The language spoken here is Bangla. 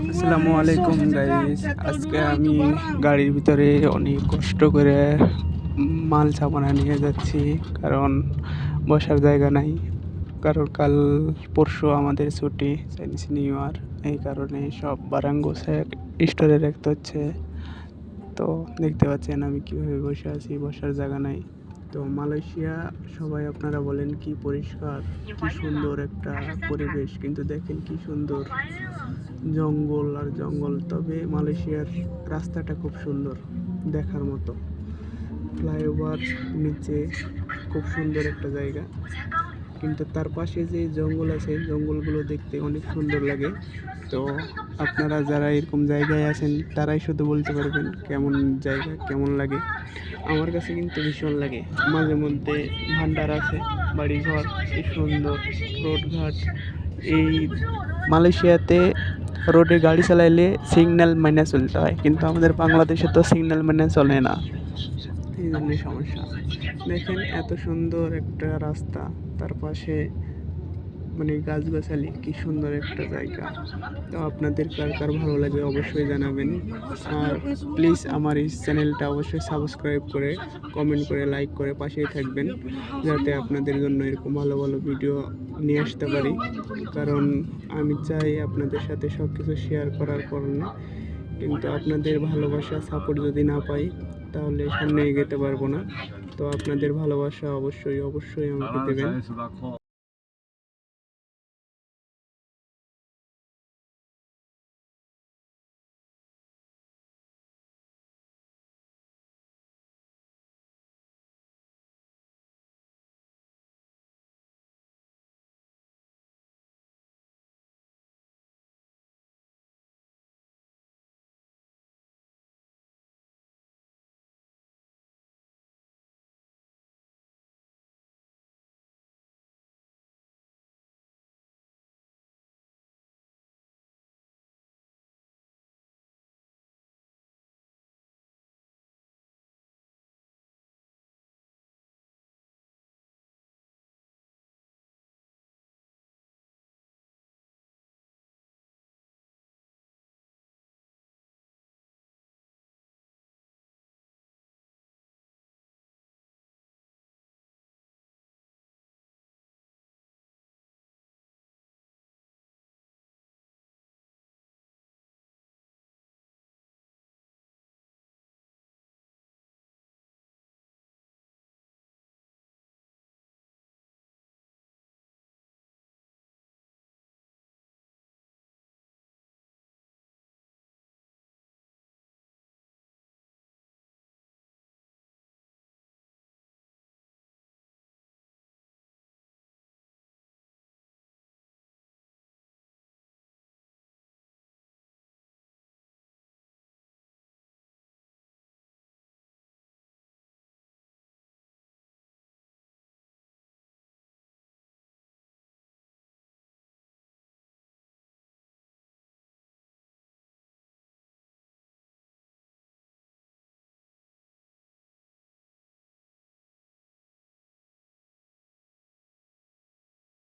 আসসালামু আলাইকুম গাইস আজকে আমি গাড়ির ভিতরে অনেক কষ্ট করে মাল সামানা নিয়ে যাচ্ছি, কারণ বসার জায়গা নাই। কারণ কাল পরশু আমাদের ছুটি, চাইনিজ নিউ ইয়ার। এই কারণে সব বারাঙ্গোসে স্টোরে রাখতে হচ্ছে। তো দেখতে পাচ্ছেন আমি কীভাবে বসে আছি, বসার জায়গা নাই। তো মালয়েশিয়া সবাই আপনারা বলেন কি পরিষ্কার, কি সুন্দর একটা পরিবেশ। কিন্তু দেখেন কি সুন্দর জঙ্গল আর জঙ্গল। তবে মালয়েশিয়ার রাস্তাটা খুব সুন্দর দেখার মতো। ফ্লাইওভার নিচে খুব সুন্দর একটা জায়গা। কিন্তু তার পাশে যে জঙ্গল আছে, জঙ্গলগুলো দেখতে অনেক সুন্দর লাগে। তো আপনারা যারা এরকম জায়গায় আছেন, তারাই শুধু বলতে পারবেন কেমন জায়গা, কেমন লাগে। আমার কাছে কিন্তু ভীষণ লাগে। মাঝে মধ্যে ভান্ডার আছে, বাড়িঘর কি সুন্দর রোডঘাট এই মালয়েশিয়াতে রোডে গাড়ি চালাইলে সিগন্যাল মেনে চলতে হয়। কিন্তু আমাদের বাংলাদেশে তো সিগন্যাল মেনে চলে না। এই জন্যই সমস্যা। দেখেন এত সুন্দর একটা রাস্তা, তার পাশে মানে গাছগাছালি, কি সুন্দর একটা জায়গা। তো আপনাদের কার কার ভালো লাগে অবশ্যই জানাবেন। আর প্লিজ আমার এই চ্যানেলটা অবশ্যই সাবস্ক্রাইব করে কমেন্ট করে লাইক করে পাশেই থাকবেন, যাতে আপনাদের জন্য এরকম ভালো ভালো ভিডিও নিয়ে আসতে পারি। কারণ আমি চাই আপনাদের সাথে সব কিছু শেয়ার করার কারণে। কিন্তু আপনাদের ভালোবাসা সাপোর্ট যদি না পাই তাহলে সামনে এগোতে পারব না তো আপনাদের ভালোবাসা অবশ্যই অবশ্যই আমাকে দেবেন